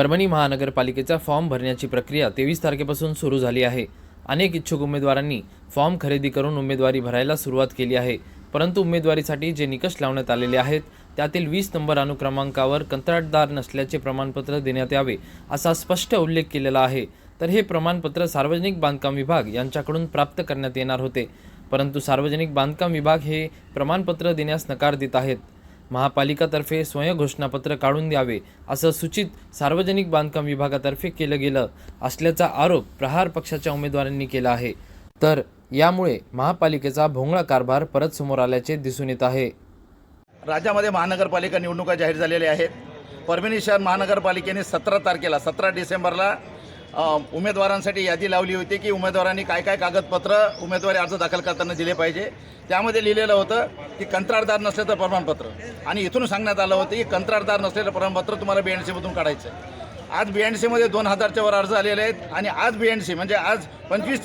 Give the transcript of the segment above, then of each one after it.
Parbhani महानगरपालिकेचा form भरण्याची प्रक्रिया तेवीस तारखेपासून सुरू झाली आहे. अनेक इच्छुक उमेदवारांनी फॉर्म खरेदी करून उमेदवारी भरायला सुरुवात केली आहे. परंतु उमेदवारीसाठी जे निकष लावण्यात आलेले आहेत त्यातील वीस नंबर अनुक्रमांकावर कंत्राटदार नसल्याचे प्रमाणपत्र देण्यात यावे असा स्पष्ट उल्लेख केलेला आहे. तर हे प्रमाणपत्र सार्वजनिक बांधकाम विभाग यांच्याकडून प्राप्त करण्यात येणार होते. परंतु सार्वजनिक बांधकाम विभाग हे प्रमाणपत्र देण्यास नकार देत आहेत. महापालिकातर्फे स्वयंघोषणापत्र काढून द्यावे असं सूचित सार्वजनिक बांधकाम विभागातर्फे केलं गेलं असल्याचा आरोप प्रहार पक्षाच्या उमेदवारांनी केला आहे. तर यामुळे महापालिकेचा भोंगळा कारभार परत समोर आल्याचे दिसून येत आहे. राज्यामध्ये महानगरपालिका निवडणुका जाहीर झालेल्या आहेत. परभणी शहर महानगरपालिकेने सतरा तारखेला सतरा डिसेंबरला उमेदवारांसाठी यादी लावली होती की उमेदवारांनी काय काय कागदपत्र उमेदवारी अर्ज दाखल करताना दिले पाहिजे. त्यामध्ये लिहिलेलं होतं की कंत्राटदार नसल्याचं प्रमाणपत्र आणि इथून सांगण्यात आलं होतं की कंत्राटदार नसलेलं प्रमाणपत्र तुम्हाला बी एन सीमधून काढायचं आहे. आज बी एन सीमध्ये दोन हजारच्या वर अर्ज आलेले आहेत आणि आज बी एन सी म्हणजे आज पंचवीस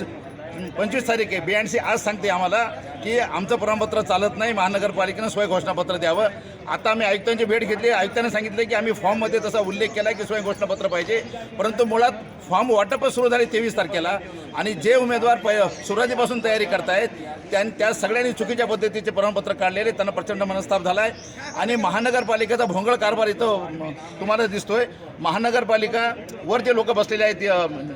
पंचवीस तारीख आहे बी एन सी आज सांगते आम्हाला की आमचं प्रमाणपत्र चालत नाही महानगरपालिकेनं स्वयं घोषणापत्र द्यावं. आता आम्ही आयुक्तांची भेट घेतली. आयुक्तांनी सांगितलं की आम्ही फॉर्ममध्ये तसा उल्लेख केला की स्वयं घोषणापत्र पाहिजे. परंतु मुळात फॉर्म वाटपच सुरू झाले तेवीस तारखेला. आणि जे उमेदवार प सुरुवातीपासून तयारी करतायत त्या त्या सगळ्यांनी चुकीच्या पद्धतीचे प्रमाणपत्र काढलेले. त्यांना प्रचंड मनस्ताप झाला आहे आणि महानगरपालिकेचा भोंगळ कारभार इथं तुम्हाला दिसतोय. महानगरपालिका वर जे लोक बसलेले आहेत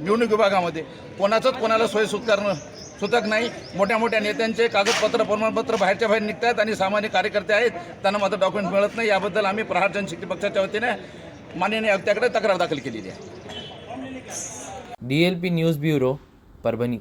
निवडणूक विभागामध्ये कोणाचंच कोणाला सोय सुत्कार सुतक नाही. मोठ्या मोठ्या नेत्यांचे कागद कागदपत्र प्रमाणपत्र बाहेरच्या बाहेर निघतात आणि सामान्य कार्यकर्ते आहेत त्यांना माझं डॉक्युमेंट मिळत नाही. याबद्दल आम्ही प्रहार जनशक्ती पक्षाच्या वतीने माननीय आयुक्ताकडे तक्रार दाखल केलेली आहे. D L P news bureau Parbhani.